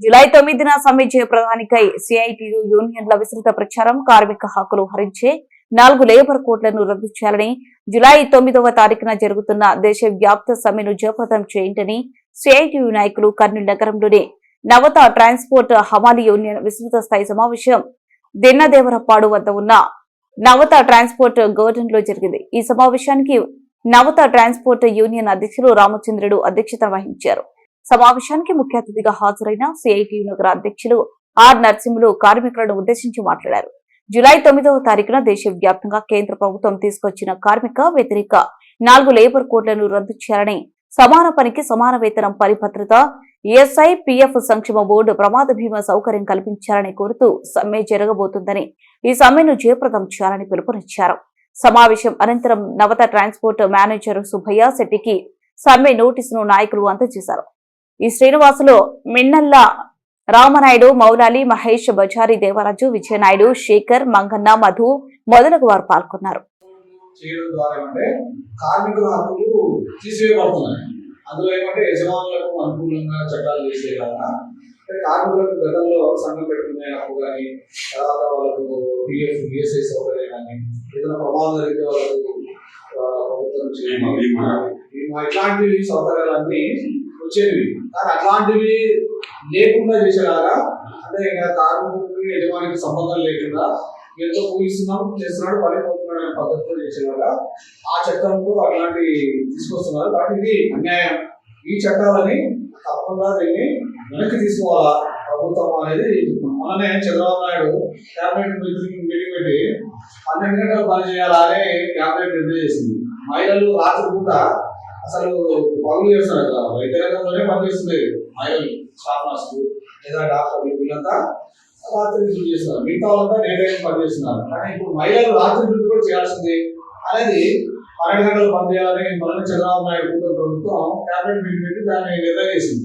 July తొమ్మిదిన సమ్మె జయప్రదానికై CITU యూనియన్ల విస్తృత ప్రచారం కార్మిక హక్కులు హరించే నాలుగు లేబర్ కోట్లను రద్దు చేయాలని జులై తొమ్మిదవ తారీఖున జరుగుతున్న దేశవ్యాప్త సమ్మెను జయప్రదం చేయంటని సిఐటియు నాయకులు కర్నూలు నగరంలోని నవత ట్రాన్స్పోర్ట్ హమాలి యూనియన్ విస్తృత స్థాయి సమావేశం దిన్నదేవరపాడు వద్ద ఉన్న నవత ట్రాన్స్పోర్ట్ గార్డెన్లో జరిగింది. ఈ సమావేశానికి నవత ట్రాన్స్పోర్ట్ యూనియన్ అధ్యక్షులు రామచంద్రుడు అధ్యక్షత వహించారు. సమావేశానికి ముఖ్య అతిథిగా హాజరైన సిఐటియు నగర అధ్యక్షులు ఆర్ నరసింహులు కార్మికులను ఉద్దేశించి మాట్లాడారు. జులై తొమ్మిదవ తారీఖున దేశవ్యాప్తంగా కేంద్ర ప్రభుత్వం తీసుకొచ్చిన కార్మిక వ్యతిరేక నాలుగు లేబర్ కోడ్లను రద్దు చేయాలని సమాన పనికి సమాన వేతనం పరిభద్రత ఎస్ఐ పిఎఫ్ సంక్షేమ బోర్డు ప్రమాద బీమా సౌకర్యం కల్పించాలని కోరుతూ సమ్మె జరగబోతుందని ఈ సమ్మెను జయప్రదం చేయాలని పిలుపునిచ్చారు. సమావేశం అనంతరం నవత ట్రాన్స్పోర్ట్ మేనేజర్ సుబ్బయ్య శెట్టికి సమ్మె నోటీసును నాయకులు అందజేశారు. ఈ శ్రీనివాసులు మిన్నల్ల రామనాయుడు మౌలాలి మహేష్ బజారి దేవరాజు విజయనాయుడు శేఖర్ మంగన్న మధు మొదలగు వారు పాల్గొన్నారు చేయడం ద్వారా ఏమంటే కార్మికుల హక్కులు తీసివేయబడుతున్నాయి అందులో ఏమంటే యజమానులకు అనుకూలంగా చట్టాలు చేసేలాగా అంటే కార్మికులకు గతంలో సంఘం పెట్టుకునే హక్కు కానీ తర్వాత వాళ్ళకు పిఎఫ్ బిఎస్ఐ సౌకర్యం కానీ ఏదైనా ప్రమాదం జరిగితే వాళ్ళకు ఆ, ప్రభుత్వం బీమా. బీమా ఇట్లాంటివి సౌకర్యాలన్నీ వచ్చేవి. కానీ అట్లాంటివి లేకుండా చేసేలాగా అంటే ఇంకా కార్మికుడికి యజమానికి సంబంధం లేకుండా ఎంతో పూజిస్తున్నాం చేస్తున్నాడు పని పోతున్నాడు అనే పద్ధతిలో చేసేలాగా ఆ చట్టంలో అట్లాంటి తీసుకొస్తున్నారు. కాబట్టి ఇది అన్యాయం. ఈ చట్టాలని తప్పకుండా దీన్ని వెనక్కి తీసుకోవాలా? ప్రభుత్వం అనేది మననే Chandrababu Naidu cabinet meeting meeting పెట్టి పన్నెండు గంటలు పని చేయాలా క్యాబినెట్ నిర్ణయం చేసింది. మహిళలు రాత్రిపూట అసలు పనులు చేస్తున్నారు కదా. వైద్య రంగంలోనే పనిచేస్తుంది మహిళలు స్టాఫ్ నర్సులు లేదా డాక్టర్లు వీళ్ళంతా రాత్రి డ్యూటీ చేస్తున్నారు. మిగతా వాళ్ళంతా డే టైం పనిచేస్తున్నారు కానీ ఇప్పుడు మహిళలు రాత్రి డ్యూటీ కూడా చేయాల్సింది. అనేది పన్నెండు గంటలు పనిచేయాలని మన చంద్రబాబు నాయుడు ప్రభుత్వం క్యాబినెట్ మీటింగ్ పెట్టి దాన్ని నిర్ణయం చేసింది.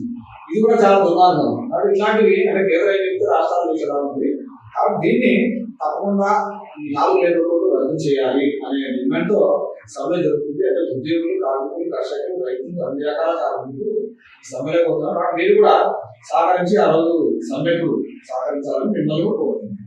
ఇది కూడా చాలా దుర్మార్గం. కాబట్టి ఇట్లాంటివి అంటే కేంద్ర రాష్ట్రాలు చాలా ఉంది కాబట్టి దీన్ని తప్పకుండా ఈ నాలుగు లేబర్ కోడ్లు రద్దు చేయాలి అనే డిమాండ్తో జరుగుతుంది. అంటే ఉద్యోగులు కార్మికులు కర్షకులు రైతులు అన్ని రకాల కార్మికులు ఈ వస్తున్నారు మీరు కూడా సహకరించి ఆ రోజు సమ్మెకు సహకరించాలని మిమ్మల్ని కూడా కోరుతున్నాను